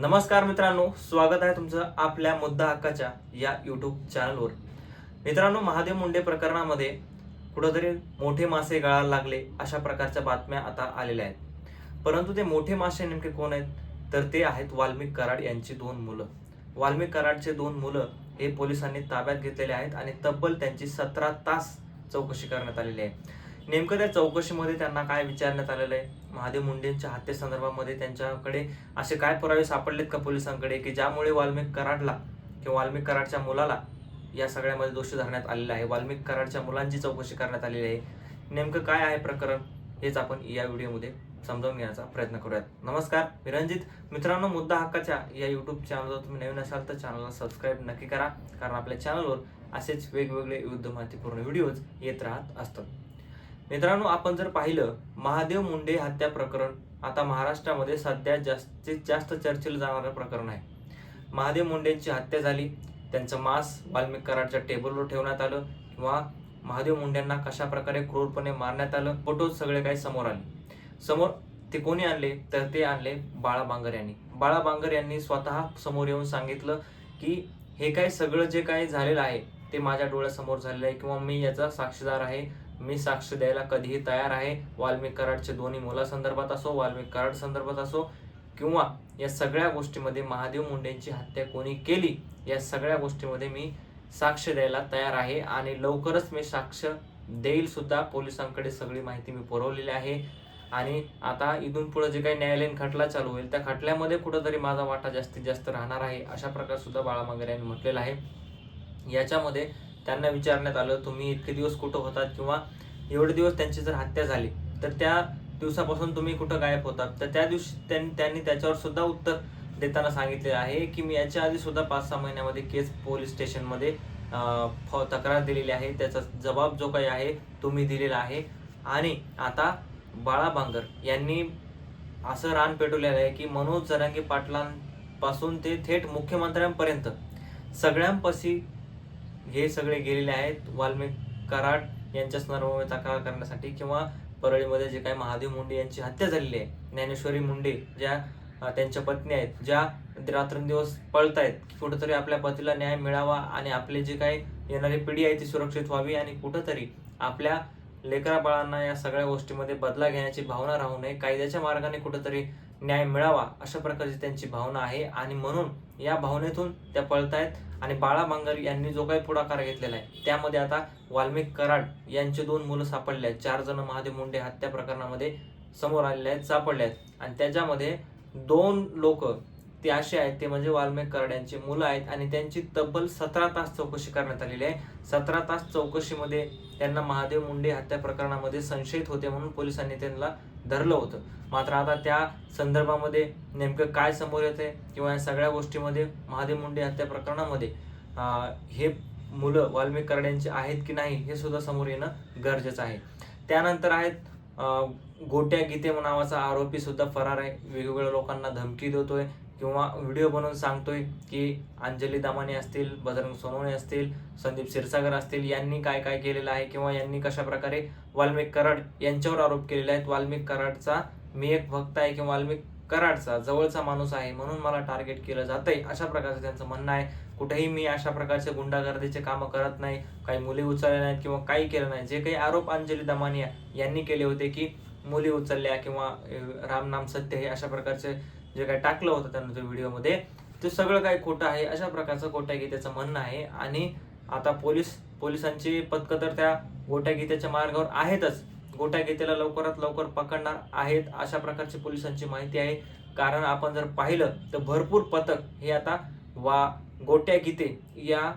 नमस्कार मित्रांनो स्वागत आहे तुमचं आपल्या मुद्दा हक्काच्या या यूट्यूब चॅनलवर मित्रांनो महादेव मुंडे प्रकरणामध्ये कुठंतरी मोठे मासे गळायला लागले अशा प्रकारच्या बातम्या आता आलेल्या आहेत. परंतु ते मोठे मासे नेमके कोण आहेत? तर ते आहेत वाल्मिक कराड यांची दोन मुलं. वाल्मिक कराडचे दोन मुलं हे पोलिसांनी ताब्यात घेतलेले आहेत आणि तब्बल त्यांची सतरा तास चौकशी करण्यात आलेली आहे. नेमकं त्या चौकशीमध्ये त्यांना काय विचारण्यात आलेलं आहे? महादेव मुंडेंच्या हत्येसंदर्भामध्ये त्यांच्याकडे असे काय पुरावे सापडलेत का पोलिसांकडे? की ज्यामुळे वाल्मिक कराडला किंवा वाल्मिक कराडच्या मुलाला या सगळ्यामध्ये दोषी धरण्यात आलेला आहे? वाल्मिक कराडच्या मुलांची चौकशी करण्यात आलेली आहे. नेमकं काय आहे प्रकरण? हेच आपण या व्हिडिओमध्ये समजावून घेण्याचा प्रयत्न करूयात. नमस्कार मी रणजित. मित्रांनो मुद्दा हक्काच्या या यूट्यूब चॅनलवर तुम्ही नवीन असाल तर चॅनलला सबस्क्राईब नक्की करा. कारण आपल्या चॅनलवर असेच वेगवेगळे युद्ध माहितीपूर्ण व्हिडिओज येत राहत असतात. मित्रांनो आपण जर पाहिलं महादेव मुंडे हत्या प्रकरण आता महाराष्ट्रामध्ये सध्या जास्तीत जास्त चर्चेला जाणारं प्रकरण आहे. महादेव मुंडेंची हत्या झाली. त्यांचं मांस वाल्मिक कराडच्या टेबलवर ठेवण्यात आलं किंवा महादेव मुंडेंना कशा प्रकारे क्रूरपणे मारण्यात आलं फोटोज सगळे काही समोर आले. समोर ते कोणी आणले? तर ते आणले बाळा बांगर यांनी. बाळा बांगर यांनी स्वतः समोर येऊन सांगितलं की हे काय सगळं जे काही झालेलं आहे ते माझ्या डोळ्यासमोर झालेलं आहे किंवा मी याचा साक्षीदार आहे मी साक्ष द्यायला कधीही तयार आहे. वाल्मिक कराडचे दोन्ही मुलासंदर्भात असो वाल्मिक कराड संदर्भात असो किंवा या सगळ्या गोष्टीमध्ये महादेव मुंडेंची हत्या कोणी केली या सगळ्या गोष्टीमध्ये मी साक्ष द्यायला तयार आहे. आणि लवकरच मी साक्ष देईल सुद्धा पोलिसांकडे सगळी माहिती मी पुरवलेली आहे. आणि आता इथून पुढे जे काही न्यायालयीन खटला चालू होईल त्या खटल्यामध्ये कुठंतरी माझा वाटा जास्तीत जास्त राहणार आहे अशा प्रकार सुद्धा बाळा यांनी म्हटलेलं आहे. याच्यामध्ये त्यांना विचारण्यात आलं तुम्ही इतके दिवस कुठं होतात? किंवा एवढे दिवस त्यांची जर हत्या झाली तर त्या दिवसापासून तुम्ही कुठं गायब होतात? तर त्या दिवशी त्यां- त्यांनी त्याच्यावर सुद्धा उत्तर देताना सांगितले आहे की मी याच्या आधी सुद्धा पाच सहा महिन्यामध्ये केस पोलीस स्टेशनमध्ये तक्रार दिलेली आहे. त्याचा जबाब जो काही आहे तुम्ही दिलेला आहे. आणि आता बाळा बांगर यांनी असं रान पेटवलेलं आहे की मनोज जरांगे पाटलांपासून ते थेट मुख्यमंत्र्यांपर्यंत सगळ्यांपाशी हे सगळे गेलेले आहेत. वाल्मिक कराड यांच्या संदर्भामध्ये तक्रार करण्यासाठी किंवा परळीमध्ये जे काही महादेव मुंडे यांची हत्या झालेली आहे. ज्ञानेश्वरी मुंडे ज्या त्यांच्या पत्नी आहेत ज्या रात्रंदिवस पळत आहेत कुठंतरी आपल्या पतीला न्याय मिळावा आणि आपले जे काही येणारी पिढी आहे ती सुरक्षित व्हावी आणि कुठंतरी आपल्या लेकरा बाळांना या सगळ्या गोष्टीमध्ये बदला घेण्याची भावना राहू नये. कायद्याच्या मार्गाने कुठंतरी न्याय मिळावा अशा प्रकारची त्यांची भावना आहे. आणि म्हणून या भावनेतून त्या पळतायत. आणि बाळा बांगर यांनी जो काही पुढाकार घेतलेला आहे त्यामध्ये आता वाल्मिक कराड यांचे दोन मुलं सापडले आहेत. चार जण महादेव मुंडे हत्या प्रकरणामध्ये समोर आलेले आहेत सापडले आहेत. आणि त्याच्यामध्ये दोन लोक ते असे आहेत ते म्हणजे वाल्मिक कराड मुलं आहेत आणि त्यांची तब्बल सतरा तास चौकशी करण्यात आलेली आहे. सतरा तास चौकशीमध्ये त्यांना महादेव मुंडे हत्या प्रकरणामध्ये संशयित होते म्हणून पोलिसांनी त्यांना धरलं होतं. मात्र आता त्या संदर्भामध्ये नेमकं काय समोर येते किंवा या सगळ्या गोष्टीमध्ये महादेव मुंडे हत्या प्रकरणामध्ये हे मुलं वाल्मिक करड्यांचे आहेत की नाही हे सुद्धा समोर येणं गरजेचं आहे. त्यानंतर आहेत गोट्या गीते नावाचा आरोपी सुद्धा फरार आहे. वेगवेगळ्या लोकांना धमकी देतोय. किंवा व्हिडिओ बनवून सांगतोय की अंजली दामाने असतील बजरंग सोनवणे असतील संदीप क्षीरसागर असतील यांनी काय काय केलेलं आहे किंवा यांनी कशा प्रकारे वाल्मिक कराड यांच्यावर आरोप केलेले आहेत. वाल्मिक कराडचा मी एक भक्त आहे किंवा वाल्मिक कराडचा जवळचा माणूस आहे म्हणून मला टार्गेट केलं जातंय. अशा प्रकारचं त्यांचं म्हणणं आहे. कुठेही मी अशा प्रकारचे गुंडागर्दीचे कामं करत नाही काही मुली उचलल्या नाहीत किंवा काही केलं नाही. जे काही आरोप अंजली दमानिया यांनी केले होते की मुली उचलल्या किंवा रामनाम सत्य हे अशा प्रकारचे जे काही टाकलं होतं त्यांनी त्या व्हिडिओमध्ये ते सगळं काही खोटं आहे अशा प्रकारचं गोट्या गीतेचं म्हणणं आहे. आणि आता पोलीस पोलिसांची पथकं तर त्या गोट्या गीतेच्या मार्गावर आहेतच. गोट्या गीतेला लवकरात लवकर पकडणार आहेत अशा प्रकारची पोलिसांची माहिती आहे. कारण आपण जर पाहिलं तर भरपूर पथक हे आता वा गोट्या गीते या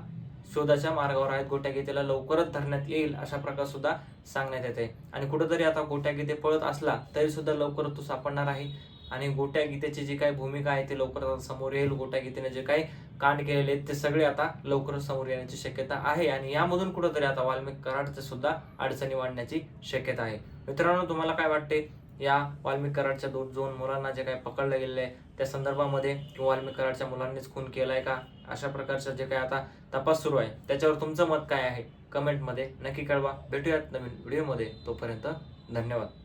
शोधाच्या मार्गावर आहेत. गोट्या गीतेला लवकरच धरण्यात येईल अशा प्रकार सुद्धा सांगण्यात येते. आणि कुठंतरी आता गोट्या गीते पळत असला तरी सुद्धा लवकरच तो सापडणार आहे. आणि गोट्या गीतेची जी काही भूमिका आहे ती लवकर आता समोर येईल. गोट्या गीतेने जे काही कांड केलेले आहेत ते सगळे आता लवकर समोर येण्याची शक्यता आहे. आणि यामधून कुठंतरी आता वाल्मिक कराडचे सुद्धा अडचणी वाढण्याची शक्यता आहे. मित्रांनो तुम्हाला काय वाटते? या वाल्मिक कराडच्या दोन दोन मुलांना जे काही पकडलं गेलेलं आहे त्या संदर्भामध्ये किंवा वाल्मिक कराडच्या मुलांनीच खून केला आहे का? अशा प्रकारचं जे काही आता तपास सुरू आहे त्याच्यावर तुमचं मत काय आहे? कमेंटमध्ये नक्की कळवा. भेटूयात नवीन व्हिडिओमध्ये. तोपर्यंत धन्यवाद.